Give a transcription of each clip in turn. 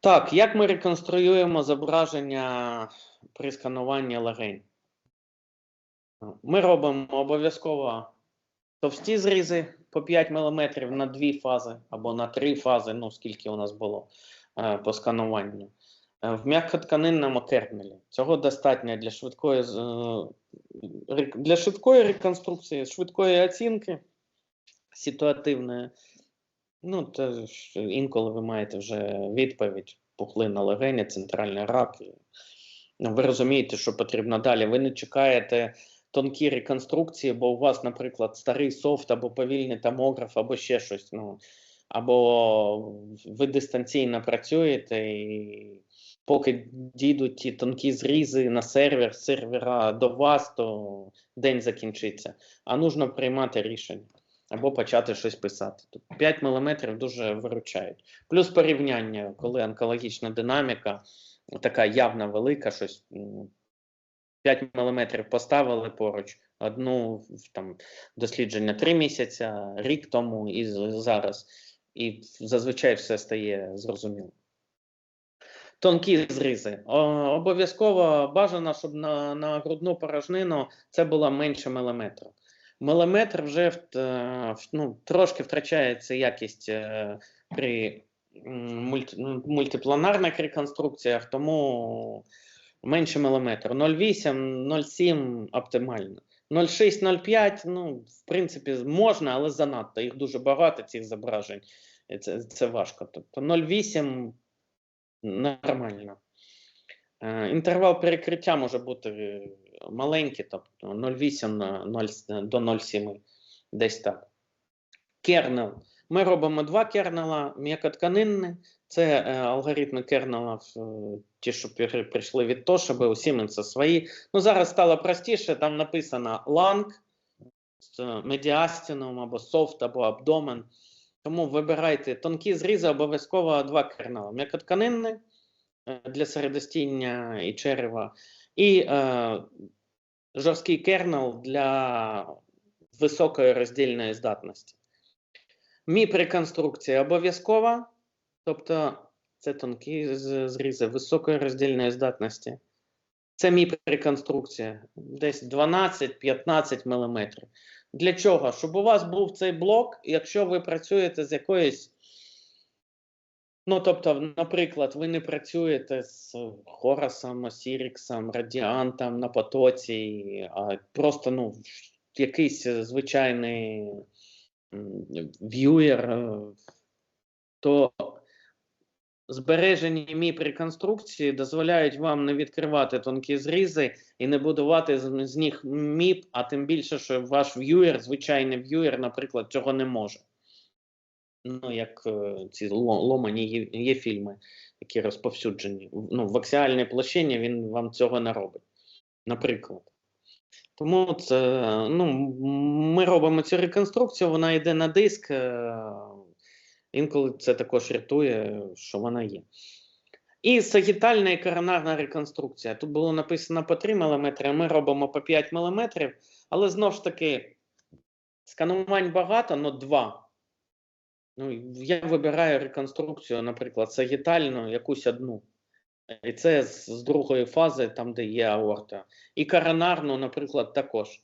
Так, як ми реконструюємо зображення при скануванні легень? Ми робимо обов'язково товсті зрізи по 5 мм на дві фази або на три фази, ну скільки у нас було е, по скануванню. Е, В м'якотканинному кернелі. Цього достатньо для швидкої, е, для швидкої реконструкції, швидкої оцінки ситуативної. Ну, то інколи ви маєте вже відповідь, пухлина легеня, центральний рак. Ну, ви розумієте, що потрібно далі. Ви не чекаєте тонкі реконструкції, бо у вас, наприклад, старий софт або повільний томограф, або ще щось. Ну, або ви дистанційно працюєте, і поки дійдуть ті тонкі зрізи на сервер, сервера до вас, то день закінчиться. А нужно приймати рішення або почати щось писати. Тут 5 мм дуже виручають. Плюс порівняння, коли онкологічна динаміка така явна велика, щось 5 мм поставили поруч, одну там дослідження 3 місяця, рік тому і зараз. І зазвичай все стає зрозуміло. Тонкі зризи. Обов'язково бажано, щоб на, на грудну порожнину це було менше міліметра. Міліметр вже е, ну, трошки втрачається якість е, при ну, мультипланарних реконструкціях, тому менше міліметр. 0,8, 0,7 оптимально. 0,6, 0,5, ну, в принципі, можна, але занадто. Їх дуже багато, цих зображень. Це, це важко. Тобто 0,8 нормально. Е, Інтервал перекриття може бути маленький, тобто 0,8 до 0,7, десь так. Кернел. Ми робимо два кернела, м'якотканинний. Це е, алгоритми кернела, ті, що прийшли від Toshiba, у Siemens свої. Ну, зараз стало простіше, там написано LANG, з медіастіном або софт, або абдомен. Тому вибирайте тонкі зрізи, обов'язково два кернела. М'якотканинний е, для середостіння і черева, і е, жорсткий кернел для високої роздільної здатності. Міп реконструкція обов'язкова, тобто це тонкі зрізи високої роздільної здатності. Це міп реконструкція, десь 12-15 мм. Для чого? Щоб у вас був цей блок, якщо ви працюєте з якоюсь. Ну, тобто, наприклад, ви не працюєте з Хорасом, Осіріксом, Радіантом на потоці, а просто ну, якийсь звичайний в'юєр, е, то збережені міп реконструкції дозволяють вам не відкривати тонкі зрізи і не будувати з них міп, а тим більше, що ваш в'юєр, звичайний в'юєр, наприклад, цього не може. Ну, як е, ці ломані є, фільми, які розповсюджені. Ну, в аксіальній площині він вам цього не робить. Наприклад. Тому це, ну, ми робимо цю реконструкцію, вона йде на диск. е, Інколи це також рятує, що вона є. І сагітальна і коронарна реконструкція. Тут було написано по 3 мм, ми робимо по 5 мм, але знову ж таки, сканувань багато, але 2. Ну, я вибираю реконструкцію, наприклад, сагітальну, якусь одну. І це з, другої фази, там, де є аорта. І коронарну, наприклад, також.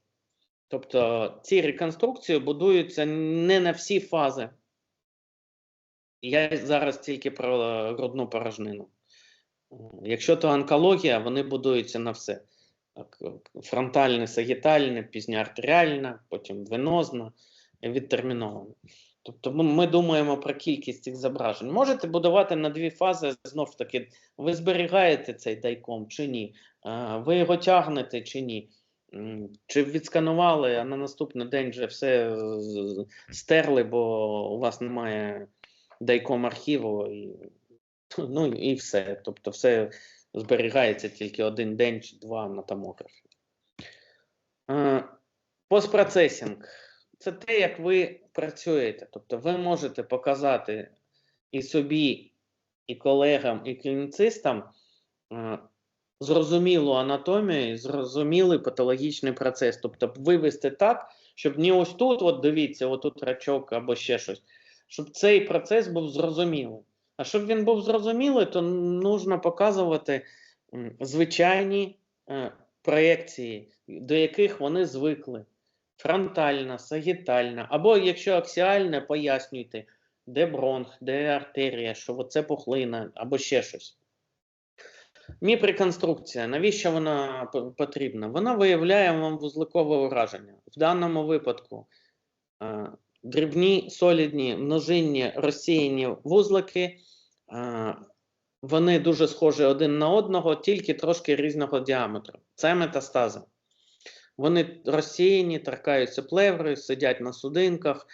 Тобто ці реконструкції будуються не на всі фази. Я зараз тільки про грудну порожнину. Якщо то онкологія, вони будуються на все. Фронтальне, сагітальне, пізня артеріальна, потім венозна, відтермінована. Тобто ми, думаємо про кількість цих зображень. Можете будувати на дві фази, знов ж таки, ви зберігаєте цей дайком чи ні, Е, ви його тягнете чи ні. Чи відсканували, а на наступний день вже все стерли, бо у вас немає дайком архіву, і, ну і все. Тобто все зберігається тільки один день чи два на томографі. Е, Постпроцесінг це те, як ви працюєте. Тобто ви можете показати і собі, і колегам, і клініцистам е, зрозумілу анатомію, зрозумілий патологічний процес. Тобто вивести так, щоб не ось тут, от дивіться, отут рачок або ще щось, щоб цей процес був зрозумілий. А щоб він був зрозумілий, то нужно показувати звичайні е, проекції, до яких вони звикли. Фронтальна, сагітальна, або якщо аксіальна, пояснюйте, де бронх, де артерія, що це пухлина, або ще щось. Міп-реконструкція. Навіщо вона потрібна? Вона виявляє вам вузликове ураження. В даному випадку е, дрібні, солідні, множинні, розсіяні вузлики. е, Вони дуже схожі один на одного, тільки трошки різного діаметру. Це метастази. Вони розсіяні, торкаються плеври, сидять на судинках,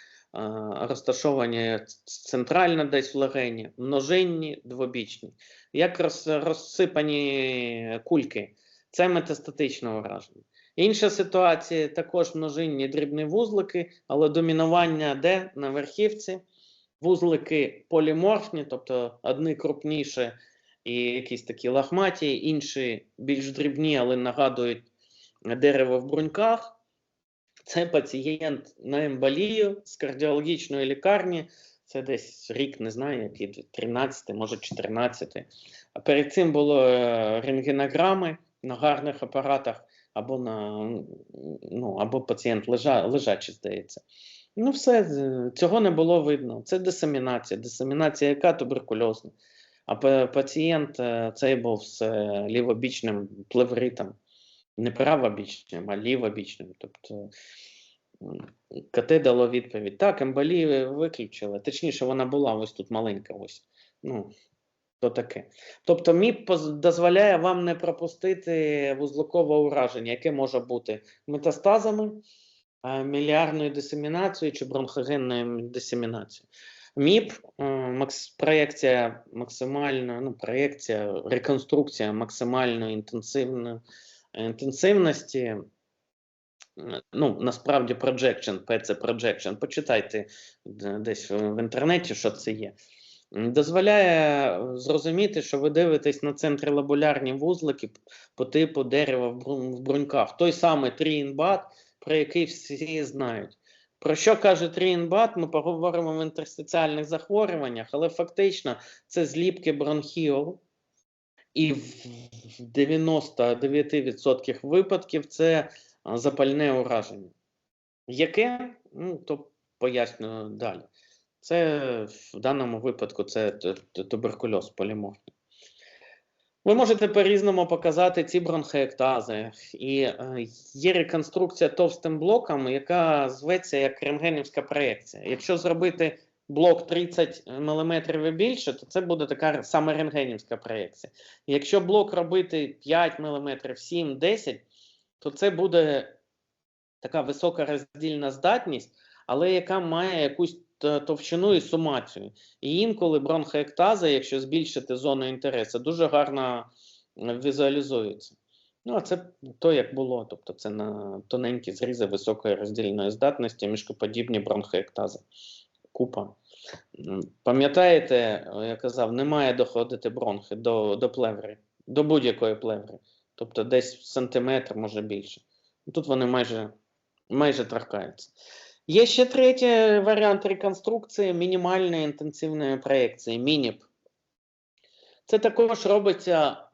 розташовані центрально десь в легені, множинні, двобічні. Як розсипані кульки. Це метастатичне ураження. Інша ситуація також множинні дрібні вузлики, але домінування де на верхівці. Вузлики поліморфні, тобто одні крупніші і якісь такі лахматі, інші більш дрібні, але нагадують дерево в бруньках. Це пацієнт на емболію з кардіологічної лікарні. Це десь рік, не знаю, який 13, може 14. А перед цим було е, рентгенограми на гарних апаратах, або на ну, або пацієнт лежа, лежачий, здається. Ну, все, цього не було видно. Це дисемінація. Дисемінація яка туберкульозна. А пацієнт е, цей був з е, лівобічним плевритом. Не правобічним, а лівобічним. Тобто КТ дало відповідь. Так, емболію виключили. Точніше, вона була ось тут маленька. ось. Ну, то таке. Тобто, МІП дозволяє вам не пропустити вузлокове ураження, яке може бути метастазами, е, міліарною дисемінацією чи бронхогенною дисемінацією. МІП, е, проєкція максимально, ну, проєкція, реконструкція максимально інтенсивної інтенсивності. Е, Ну, насправді, projection, PC projection, почитайте десь в інтернеті, що це є. Дозволяє зрозуміти, що ви дивитесь на центрилобулярні вузлики по типу дерева в, бруньках. Той самий тріінбат, про який всі знають. Про що каже тріінбат, ми поговоримо в інтерстиціальних захворюваннях, але фактично це зліпки бронхіол, і в 99% випадків це запальне ураження. Яке? Ну, то поясню далі. Це в даному випадку це туберкульоз поліморфний. Ви можете по-різному показати ці бронхоектази. І е, є реконструкція товстим блоком, яка зветься як рентгенівська проєкція. Якщо зробити блок 30 мм і більше, то це буде така саме рентгенівська проєкція. Якщо блок робити 5 мм, 7, 10, то це буде така висока роздільна здатність, але яка має якусь товщину і сумацію. І інколи бронхоектаза, якщо збільшити зону інтересу, дуже гарно візуалізується. Ну, а це то, як було. Тобто це на тоненькі зрізи високої роздільної здатності, мішкоподібні бронхоектази. Купа. Пам'ятаєте, е, я казав, не має доходити бронхи до, до плеври, до будь-якої плеври. Тобто десь сантиметр, може більше. Тут вони майже, майже торкаються. Є ще третій варіант реконструкції мінімальної інтенсивної проєкції, мініп. Це також робиться.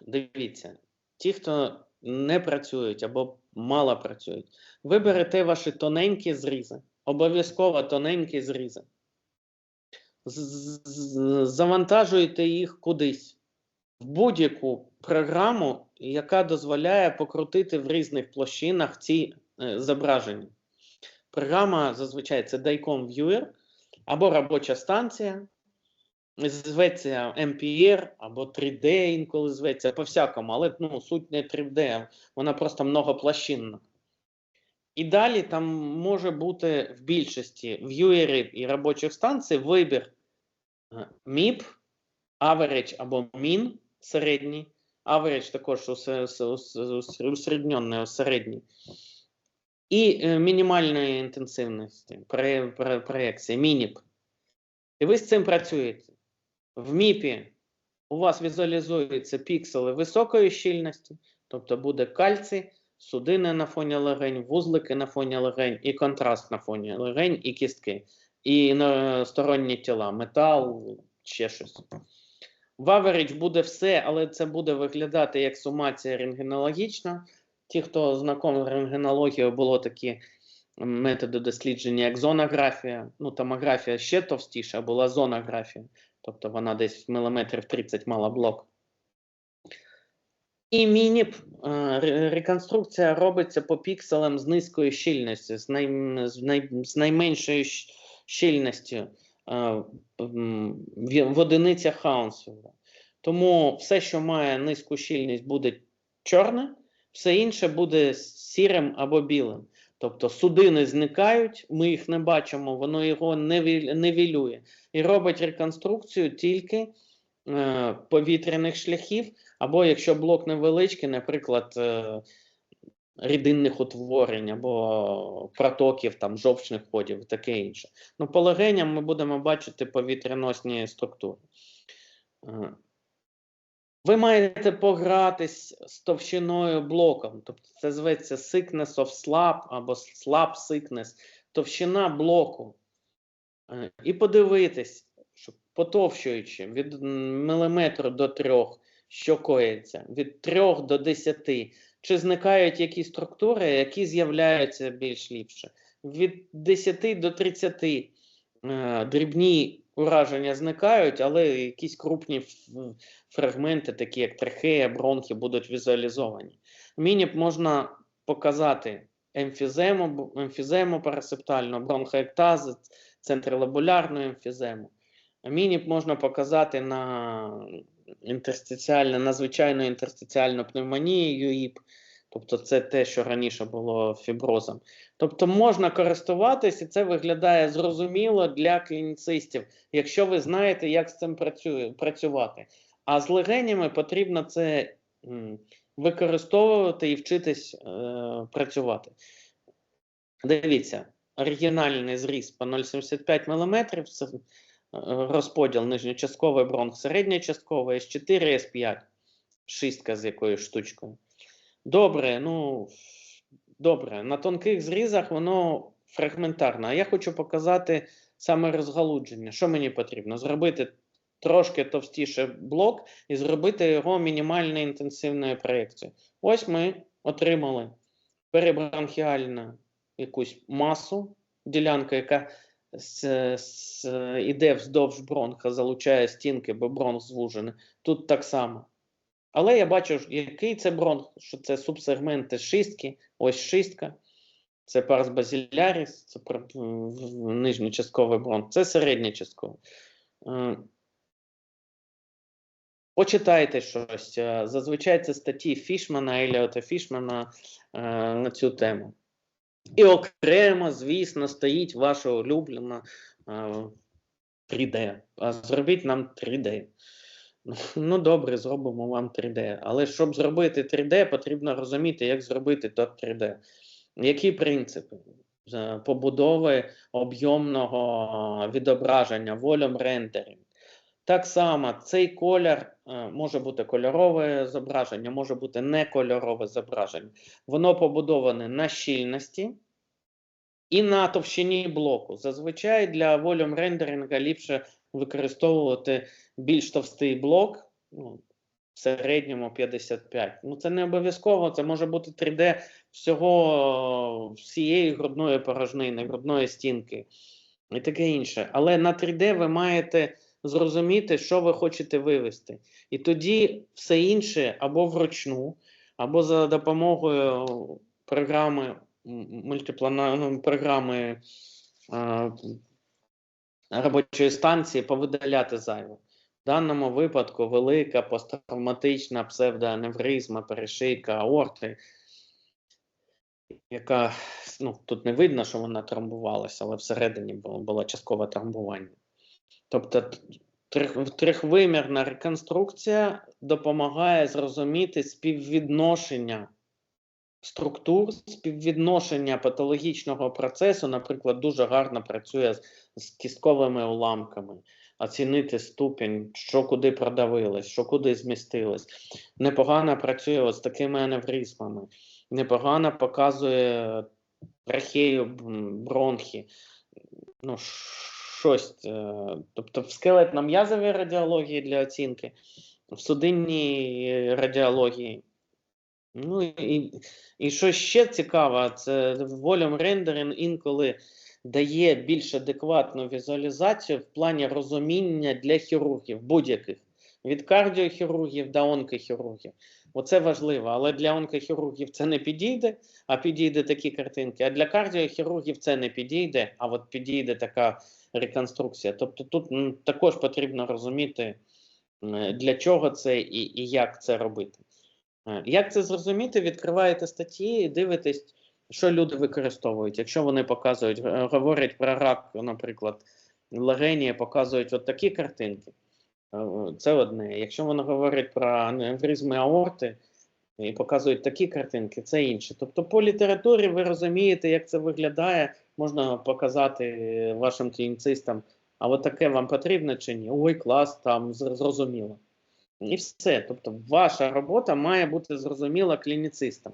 Дивіться, ті, хто не працюють або мало працюють, ви берете ваші тоненькі зрізи, обов'язково тоненькі зрізи. З- з- Завантажуєте їх кудись в будь-яку програму, яка дозволяє покрутити в різних площинах ці е, зображення. Програма зазвичай це Dicom Viewer або робоча станція, зветься MPR або 3D інколи зветься, по-всякому, але ну, суть не 3D, вона просто многоплощинна. І далі там може бути в більшості в'юерів і робочих станцій вибір MIP, Average або Min середній, Average також усе- усе- усе- усе- усередньонний, середній. І е, мінімальної інтенсивності проєкції, мініп. І ви з цим працюєте. В МІПі у вас візуалізуються піксели високої щільності, тобто буде кальцій, судини на фоні легень, вузлики на фоні легень і контраст на фоні легень і кістки. і сторонні тіла, метал, ще щось. В average буде все, але це буде виглядати як сумація рентгенологічна. Ті, хто знайомий з рентгенологією, було такі методи дослідження, як зонографія. Ну, томографія ще товстіша, була зонографія. Тобто вона десь міліметрів 30 мала блок. І мініп е, реконструкція робиться по пікселам з низькою щільністю, з, най, з, най, з найменшою щільністю е, в, одиницях Хаунсфілда. Тому все, що має низьку щільність, буде чорне, все інше буде сірим або білим. Тобто судини зникають, ми їх не бачимо, воно його не ві- І робить реконструкцію тільки е, повітряних шляхів, або якщо блок невеличкий, наприклад, е, рідинних утворень або протоків, там, жовчних ходів і таке інше. Ну, по легеням ми будемо бачити повітряносні структури. Е, Ви маєте погратись з товщиною блоком, тобто це зветься thickness of slab або slab thickness, товщина блоку. Е, І подивитись, що потовщуючи від міліметру до трьох, що коїться, від трьох до десяти, чи зникають якісь структури, які з'являються більш ліпше. Від 10 до 30 е, дрібні ураження зникають, але якісь крупні фрагменти, такі як трахея, бронхи, будуть візуалізовані. Мініп можна показати емфізему, емфізему парасептальну, бронхоектази, центролобулярну емфізему. Мініп можна показати на інтерстиціальну, на звичайну інтерстиціальну пневмонію ЮІП, тобто це те, що раніше було фіброзом. Тобто можна користуватись, і це виглядає зрозуміло для клініцистів, якщо ви знаєте, як з цим працювати. А з легенями потрібно це використовувати і вчитись е, працювати. Дивіться, оригінальний зріз по 0,75 мм, розподіл нижньочастковий бронх, середньочастковий, С4, С5, шістка з якоюсь штучкою. Добре, ну добре. На тонких зрізах воно фрагментарно. А я хочу показати саме розгалудження. Що мені потрібно? Зробити трошки товстіше блок і зробити його мінімально інтенсивною проєкцією. Ось ми отримали перебронхіальну якусь масу, ділянка, яка з, з, іде вздовж бронха, залучає стінки, бо бронх звужений. Тут так само. Але я бачу, який це бронх, що це субсегменти шістки, ось шістка, це парс базіляріс, це нижньочастковий бронх, це середньочастковий. Е, Почитайте щось. е, Зазвичай це статті Фішмана, Еліота Фішмана е, на цю тему. І окремо, звісно, стоїть ваша улюблена е, 3D. А зробіть нам 3D. Ну, добре, зробимо вам 3D. Але щоб зробити 3D, потрібно розуміти, як зробити то 3D. Які принципи Е, побудови об'ємного відображення, volume rendering. Так само цей колір е, може бути кольорове зображення, може бути некольорове зображення. Воно побудоване на щільності і на товщині блоку. Зазвичай для volume рендеринга ліпше використовувати більш товстий блок, ну, в середньому 55. Ну, це не обов'язково, це може бути 3D всього всієї грудної порожнини, грудної стінки і таке інше. Але на 3D ви маєте зрозуміти, що ви хочете вивести. І тоді все інше або вручну, або за допомогою програми мультиплана... ну, програми а, робочої станції повидаляти зайве. В даному випадку велика посттравматична псевдоаневризма, перешийка аорти, яка ну, тут не видно, що вона травмувалася, але всередині було, було часткове травмування. Тобто трьохвимірна реконструкція допомагає зрозуміти співвідношення структур, співвідношення патологічного процесу, наприклад, дуже гарно працює з, з кістковими уламками, оцінити ступінь, що куди продавилось, що куди змістилось. Непогано працює з такими аневризмами, непогано показує трахею, бронхи. ну, щось. е, Тобто в скелетно-м'язовій радіології для оцінки, в судинній радіології. Ну і, і що ще цікаво, це волюм рендеринг інколи дає більш адекватну візуалізацію в плані розуміння для хірургів будь-яких. Від кардіохірургів до онкохірургів. Оце важливо, але для онкохірургів це не підійде, а підійде такі картинки. А для кардіохірургів це не підійде, а от підійде така реконструкція. Тобто тут м, також потрібно розуміти, для чого це і, і як це робити. Е, Як це зрозуміти? Відкриваєте статті і дивитесь, що люди використовують. Якщо вони показують, е, говорять про рак, наприклад, легені, показують от такі картинки. Е, Це одне. Якщо вони говорять про аневризми аорти і показують такі картинки, це інше. Тобто, по літературі ви розумієте, як це виглядає, можна показати е, вашим клініцистам, а от таке вам потрібно чи ні? Ой, клас, там зрозуміло. І все. Тобто, ваша робота має бути зрозуміла клініцистам.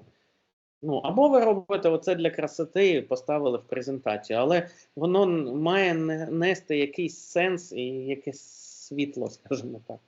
Ну, або ви робите оце для красоти і поставили в презентацію, але воно має нести якийсь сенс і якесь світло, скажімо так.